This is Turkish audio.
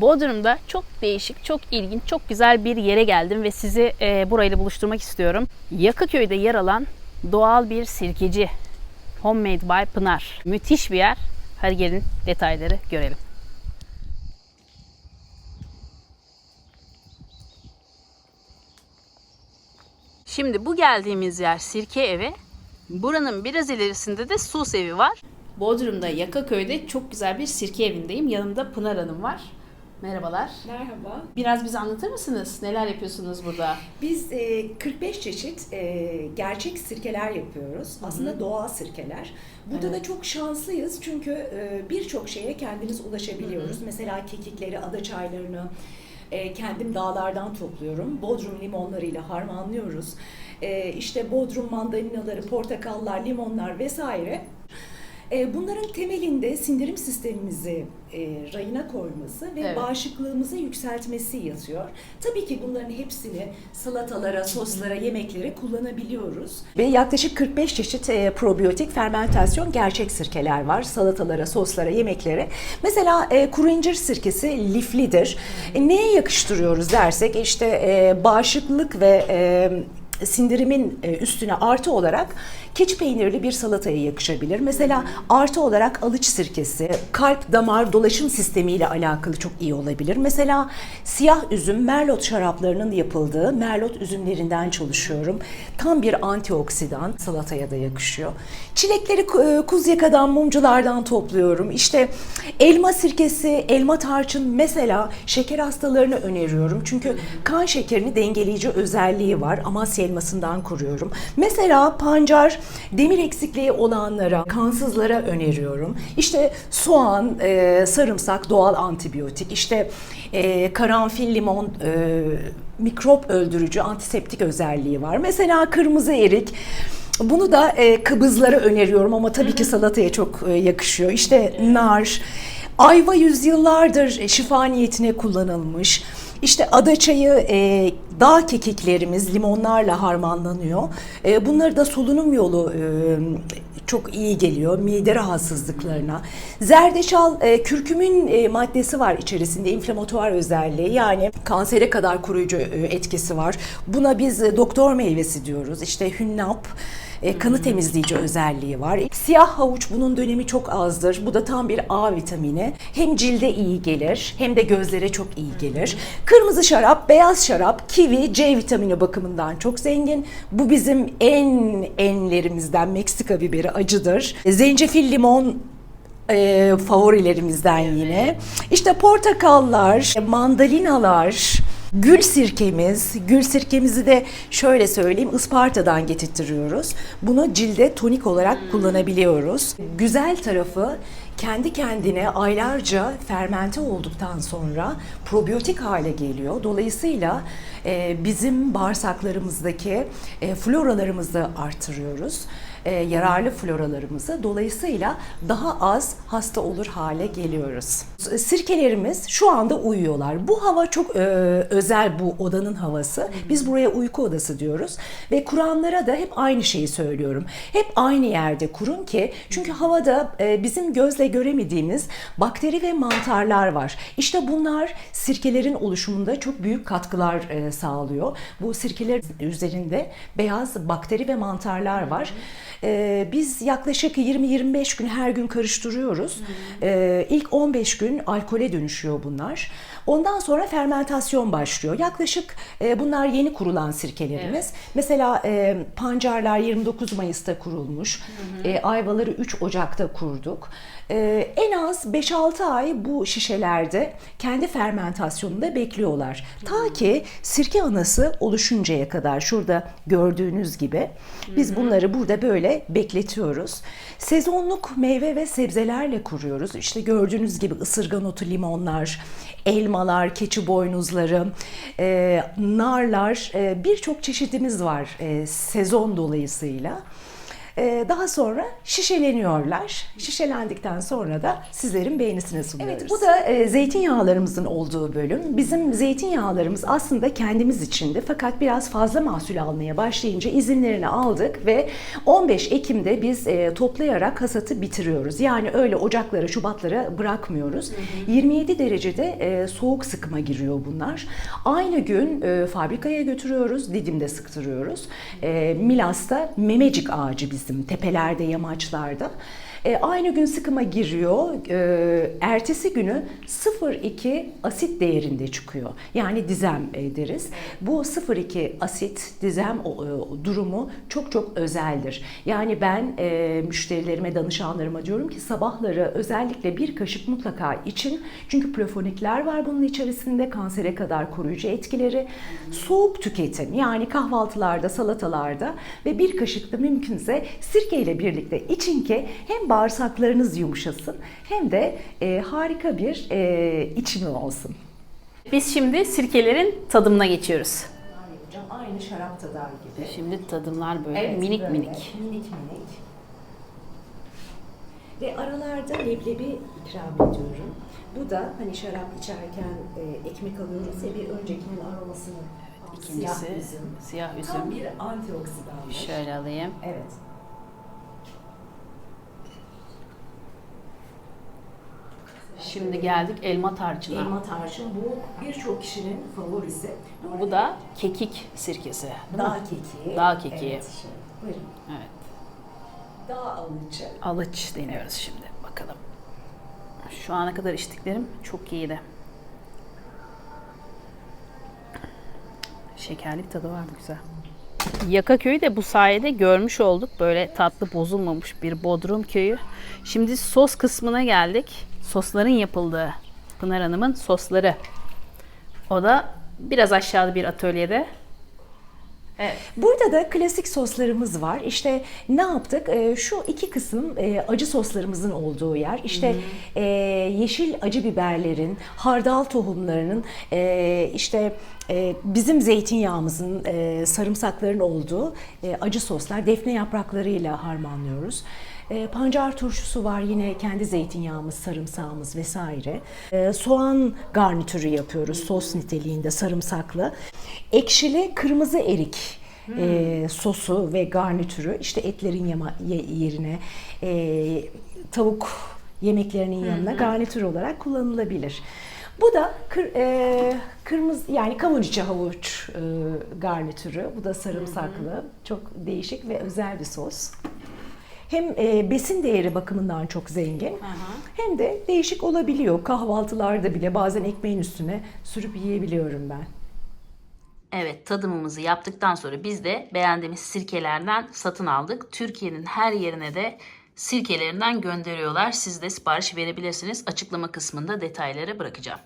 Bodrum'da çok değişik, çok ilginç, çok güzel bir yere geldim ve sizi e, burayla buluşturmak istiyorum. Yakıköy'de yer alan doğal bir sirkeci. Homemade by Pınar. Müthiş bir yer. Hadi gelin detayları görelim. Şimdi bu geldiğimiz yer Sirke Evi. Buranın biraz ilerisinde de Sus Evi var. Bodrum'da Yakaköy'de çok güzel bir sirke evindeyim. Yanımda Pınar Hanım var. Merhabalar. Merhaba. Biraz bize anlatır mısınız? Neler yapıyorsunuz burada? Biz e, 45 çeşit e, gerçek sirkeler yapıyoruz. Aslında doğal sirkeler. Burada Evet. da çok şanslıyız çünkü e, birçok şeye kendimiz ulaşabiliyoruz. Mesela kekikleri, ada çaylarını e, kendim dağlardan topluyorum. Bodrum limonlarıyla harmanlıyoruz. E, işte Bodrum mandalinaları, portakallar, limonlar vesaire. E, Bunların temelinde sindirim sistemimizi e, rayına koyması ve Evet. bağışıklığımızı yükseltmesi yatıyor. Tabii ki bunların hepsini salatalara, soslara, yemeklere kullanabiliyoruz. Ve yaklaşık 45 çeşit e, probiyotik fermentasyon gerçek sirkeler var. Salatalara, soslara, yemeklere. Mesela e, kuru incir sirkesi liflidir. Neye yakıştırıyoruz dersek işte bağışıklık ve sindirimin e, üstüne artı olarak keçi peynirli bir salataya yakışabilir. Mesela artı olarak alıç sirkesi, kalp damar dolaşım sistemiyle alakalı çok iyi olabilir. Mesela siyah üzüm merlot şaraplarının yapıldığı merlot üzümlerinden çalışıyorum. Tam bir antioksidan salataya da yakışıyor. Çilekleri e, Kuzyaka'dan, mumculardan topluyorum. İşte elma sirkesi, elma tarçın mesela şeker hastalarına öneriyorum. Çünkü kan şekerini dengeleyici özelliği var. Amasya elmasından kuruyorum. Mesela pancar demir eksikliği olanlara, kansızlara öneriyorum. İşte soğan, e, sarımsak doğal antibiyotik. İşte e, karanfil, limon e, mikrop öldürücü, antiseptik özelliği var. Mesela kırmızı erik bunu da e, kabızlara öneriyorum ama tabii ki salataya çok e, yakışıyor. İşte nar, ayva yüzyıllardır şifa niyetine kullanılmış. İşte adaçayı e, dağ kekiklerimiz limonlarla harmanlanıyor. E, bunları da solunum yolu e, çok iyi geliyor mide rahatsızlıklarına. Zerdeçal e, kürkümün e, maddesi var içerisinde inflamatuar özelliği yani kansere kadar koruyucu e, etkisi var. Buna biz e, doktor meyvesi diyoruz. İşte hünnap e, kanı temizleyici özelliği var. Siyah havuç bunun dönemi çok azdır. Bu da tam bir A vitamini. Hem cilde iyi gelir hem de gözlere çok iyi gelir. Kırmızı şarap, beyaz şarap, kivi C vitamini bakımından çok zengin. Bu bizim en enlerimizden Meksika biberi acıdır. Zencefil, limon e, favorilerimizden yine. İşte portakallar, mandalinalar, Gül sirkemiz, gül sirkemizi de şöyle söyleyeyim Isparta'dan getirtiyoruz. Bunu cilde tonik olarak kullanabiliyoruz. Güzel tarafı kendi kendine aylarca fermente olduktan sonra probiyotik hale geliyor. Dolayısıyla e, bizim bağırsaklarımızdaki e, floralarımızı artırıyoruz. E, yararlı floralarımızı. Dolayısıyla daha az hasta olur hale geliyoruz. Sirkelerimiz şu anda uyuyorlar. Bu hava çok e, özel bu odanın havası. Biz buraya uyku odası diyoruz ve kuranlara da hep aynı şeyi söylüyorum. Hep aynı yerde kurun ki çünkü havada e, bizim gözle göremediğimiz bakteri ve mantarlar var. İşte bunlar sirkelerin oluşumunda çok büyük katkılar e, sağlıyor. Bu sirkeler üzerinde beyaz bakteri ve mantarlar var. E, biz yaklaşık 20-25 gün her gün karıştırıyoruz. E, ilk 15 gün alkole dönüşüyor bunlar. Ondan sonra fermentasyon başlıyor. Yaklaşık e, bunlar yeni kurulan sirkelerimiz. Mesela e, pancarlar 29 Mayıs'ta kurulmuş. E, ayvaları 3 Ocak'ta kurduk. E, en az 5-6 ay bu şişelerde kendi fermentasyonunda bekliyorlar. Ta ki sirke anası oluşuncaya kadar şurada gördüğünüz gibi biz bunları burada böyle bekletiyoruz. Sezonluk meyve ve sebzelerle kuruyoruz. İşte gördüğünüz gibi ısırgan otu, limonlar, elmalar, keçi boynuzları, e, narlar, e, birçok çeşidimiz var e, sezon dolayısıyla. Ee, daha sonra şişeleniyorlar. Şişelendikten sonra da sizlerin beğenisine sunuyoruz. Evet, bu da e, zeytinyağlarımızın olduğu bölüm. Bizim zeytinyağlarımız aslında kendimiz içindi fakat biraz fazla mahsul almaya başlayınca izinlerini aldık ve 15 Ekim'de biz e, toplayarak hasatı bitiriyoruz. Yani öyle ocaklara, şubatlara bırakmıyoruz. 27 derecede e, soğuk sıkıma giriyor bunlar. Aynı gün e, fabrikaya götürüyoruz, Didim'de sıktırıyoruz. E, Milas'ta memecik ağacı bizim tepelerde, yamaçlarda. E, aynı gün sıkıma giriyor. E, ertesi günü 0,2 asit değerinde çıkıyor. Yani dizem e, deriz. Bu 0,2 asit dizem e, durumu çok çok özeldir. Yani ben e, müşterilerime, danışanlarıma diyorum ki sabahları özellikle bir kaşık mutlaka için. Çünkü plafonikler var bunun içerisinde kansere kadar koruyucu etkileri. Soğuk tüketin. Yani kahvaltılarda, salatalarda ve bir kaşık da mümkünse sirkeyle birlikte için ki hem bağırsaklarınız yumuşasın hem de e, harika bir e, içimi olsun. Biz şimdi sirkelerin tadımına geçiyoruz. Hocam aynı şarap tadar gibi. Şimdi tadımlar böyle Evet, minik böyle, minik. Minik minik. Ve aralarda leblebi ikram ediyorum. Bu da hani şarap içerken e, ekmek alıyoruz ya bir öncekinin aromasını İkincisi siyah üzüm. siyah Tam üzüm. bir antioksidandır. Şöyle alayım. Evet. Şimdi geldik elma tarçına. Elma tarçın bu birçok kişinin favorisi. Bu da kekik sirkesi. değil mi? dağ kekiği. Dağ kekiği. Evet, buyurun. Evet. Dağ alıcı. Alıç deniyoruz şimdi. Bakalım. Şu ana kadar içtiklerim çok iyiydi. Şekerli bir tadı vardı güzel. Yakaköy'ü de bu sayede görmüş olduk. Böyle tatlı bozulmamış bir Bodrum köyü. Şimdi sos kısmına geldik. Sosların yapıldığı Pınar Hanım'ın sosları. O da biraz aşağıda bir atölyede. Evet. Burada da klasik soslarımız var. İşte ne yaptık? Ee, şu iki kısım e, acı soslarımızın olduğu yer. İşte e, yeşil acı biberlerin, hardal tohumlarının, e, işte e, bizim zeytinyağımızın, e, sarımsakların olduğu e, acı soslar defne yapraklarıyla harmanlıyoruz. E, pancar turşusu var yine kendi zeytinyağımız, sarımsağımız vesaire. E, soğan garnitürü yapıyoruz sos niteliğinde sarımsaklı. Ekşili kırmızı erik e, sosu ve garnitürü işte etlerin yama, ye- yerine e, tavuk yemeklerinin yanına garnitür olarak kullanılabilir. Bu da kır, e, kırmızı yani kavun içi havuç e, garnitürü. Bu da sarımsaklı. Çok değişik ve özel bir sos. Hem e, besin değeri bakımından çok zengin hem de değişik olabiliyor. Kahvaltılarda bile bazen ekmeğin üstüne sürüp yiyebiliyorum ben. Evet tadımımızı yaptıktan sonra biz de beğendiğimiz sirkelerden satın aldık. Türkiye'nin her yerine de sirkelerinden gönderiyorlar. Siz de sipariş verebilirsiniz. Açıklama kısmında detayları bırakacağım.